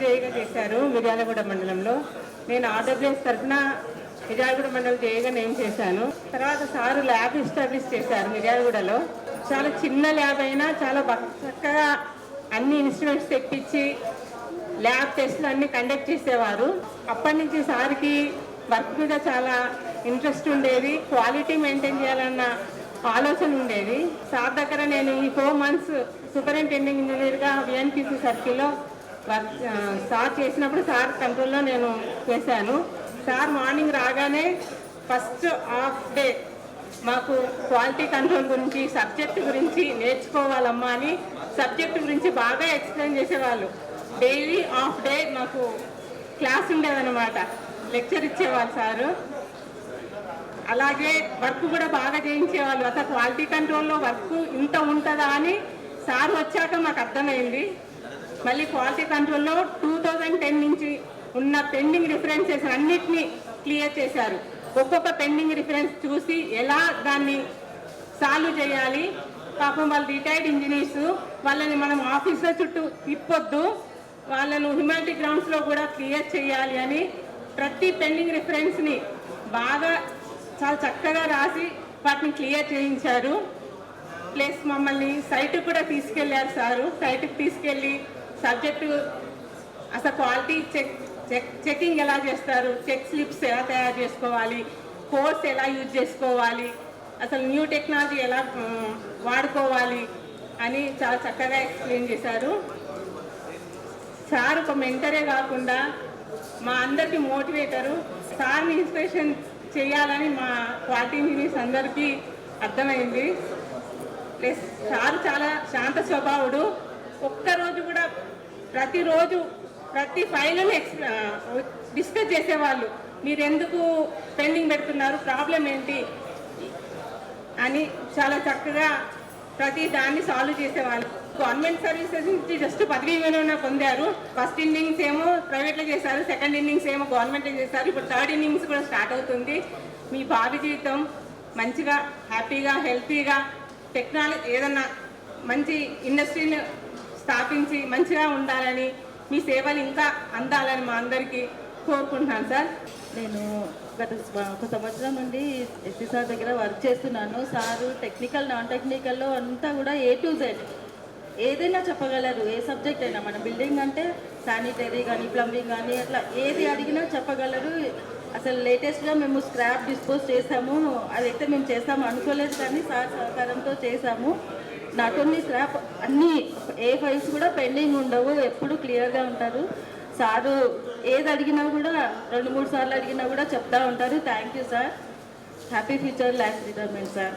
జేఈగా చేశారు మిర్యాలగూడ మండలంలో. నేను ఆర్డబ్ల్యూఎస్ తరఫున మిర్యాలగూడ మండలం జేఈగా నేను చేశాను. తర్వాత సారు ల్యాబ్ ఎస్టాబ్లిష్ చేశారు మిర్యాలగూడలో చాలా చిన్న ల్యాబ్ అయినా చాలా చక్కగా అన్ని ఇన్స్ట్రుమెంట్స్ తెప్పించి ల్యాబ్ టెస్ట్లు అన్ని కండక్ట్ చేసేవారు. అప్పటి నుంచి సార్కి వర్క్ మీద చాలా ఇంట్రెస్ట్ ఉండేది. క్వాలిటీ మెయింటైన్ చేయాలన్న ఆలోచన ఉండేది. సార్ దగ్గర నేను ఈ ఫోర్ మంత్స్ సూపరింటెండింగ్ ఇంజనీర్గా విఎన్పిసి సర్కిల్లో సార్ చేసినప్పుడు సార్ కంట్రోల్లో నేను చేశాను. సార్ మార్నింగ్ రాగానే ఫస్ట్ హాఫ్ డే మాకు క్వాలిటీ కంట్రోల్ గురించి సబ్జెక్ట్ గురించి నేర్చుకోవాలమ్మా అని సబ్జెక్ట్ గురించి బాగా ఎక్స్ప్లెయిన్ చేసేవాళ్ళు. డైలీ హాఫ్ డే మాకు క్లాస్ ఉండేదన్నమాట. లెక్చర్ ఇచ్చేవాళ్ళు సారు. అలాగే వర్క్ కూడా బాగా చేయించేవాళ్ళు. అసలు క్వాలిటీ కంట్రోల్లో వర్క్ ఇంత ఉంటుందా అని సార్ వచ్చాక మాకు అర్థమైంది. మళ్ళీ క్వాలిటీ కంట్రోల్లో టూ థౌజండ్ టెన్ నుంచి ఉన్న పెండింగ్ రిఫరెన్సెస్ అన్నిటినీ క్లియర్ చేశారు. ఒక్కొక్క పెండింగ్ రిఫరెన్స్ చూసి ఎలా దాన్ని సాల్వ్ చేయాలి? పాపం వాళ్ళు రిటైర్డ్ ఇంజనీర్స్ వాళ్ళని మనం ఆఫీసుల చుట్టూ తిప్పొద్దు. వాళ్ళను హ్యుమానిటీ గ్రౌండ్స్లో కూడా క్లియర్ చేయాలి అని ప్రతి పెండింగ్ రిఫరెన్స్ని బాగా చాలా చక్కగా రాసి వాటిని క్లియర్ చేయించారు. ప్లస్ మమ్మల్ని సైట్కి కూడా తీసుకెళ్ళారు సారు. సైట్కి తీసుకెళ్ళి సబ్జెక్టు అసలు క్వాలిటీ చెక్ చెక్ చెకింగ్ ఎలా చేస్తారు? చెక్ స్లిప్స్ ఎలా తయారు చేసుకోవాలి? కోర్స్ ఎలా యూజ్ చేసుకోవాలి? అసలు న్యూ టెక్నాలజీ ఎలా వాడుకోవాలి అని చాలా చక్కగా ఎక్స్ప్లెయిన్ చేశారు. సార్ ఒక మెంటరే కాకుండా మా అందరికి మోటివేటరు. సార్ని ఇన్స్పిరేషన్ చేయాలని మా క్వాలిటీ ఇంజనీర్స్ అందరికీ అర్థమైంది. ప్లస్ సార్ చాలా శాంత స్వభావుడు. ఒక్కరోజు కూడా ప్రతిరోజు ప్రతి ఫైల్ని ఎక్స్ డిస్కస్ చేసేవాళ్ళు. మీరు ఎందుకు పెండింగ్ పెడుతున్నారు? ప్రాబ్లం ఏంటి? అని చాలా చక్కగా ప్రతి దాన్ని సాల్వ్ చేసేవాళ్ళు. గవర్నమెంట్ సర్వీసెస్ నుంచి జస్ట్ పదవీ విరమణ పొందారు. ఫస్ట్ ఇన్నింగ్స్ ఏమో ప్రైవేట్లో చేశారు సెకండ్ ఇన్నింగ్స్ ఏమో గవర్నమెంట్లో చేశారు. ఇప్పుడు థర్డ్ ఇన్నింగ్స్ కూడా స్టార్ట్ అవుతుంది. మీ భావి జీవితం మంచిగా హ్యాపీగా హెల్తీగా టెక్నాలజీ ఏదన్నా మంచి ఇండస్ట్రీని స్థాపించి మంచిగా ఉండాలని మీ సేవలు ఇంకా అందాలని మా అందరికీ కోరుకుంటున్నాను సార్. నేను గత ఒక సంవత్సరం నుండి ఎస్పీ సార్ దగ్గర వర్క్ చేస్తున్నాను. సారు టెక్నికల్ నాన్ టెక్నికల్లో అంతా కూడా ఏ టు జెడ్ ఏదైనా చెప్పగలరు ఏ సబ్జెక్ట్ అయినా. మన బిల్డింగ్ అంటే శానిటరీ కానీ ప్లంబింగ్ కానీ అట్లా ఏది అడిగినా చెప్పగలరు. అసలు లేటెస్ట్గా మేము స్క్రాప్ డిస్పోజ్ చేసాము. అదైతే మేము చేస్తాము అనుకోలేదు కానీ సార్ సహకారంతో చేసాము. నాట్ ఓన్లీ స్క్రాప్ అన్నీ ఏ ఫైల్స్ కూడా పెండింగ్ ఉండవు ఎప్పుడు క్లియర్గా ఉంటారు. సారు ఏది అడిగినా కూడా రెండు మూడు సార్లు అడిగినా కూడా చెప్తా ఉంటారు. Thank you sir happy future lakhs retirement sir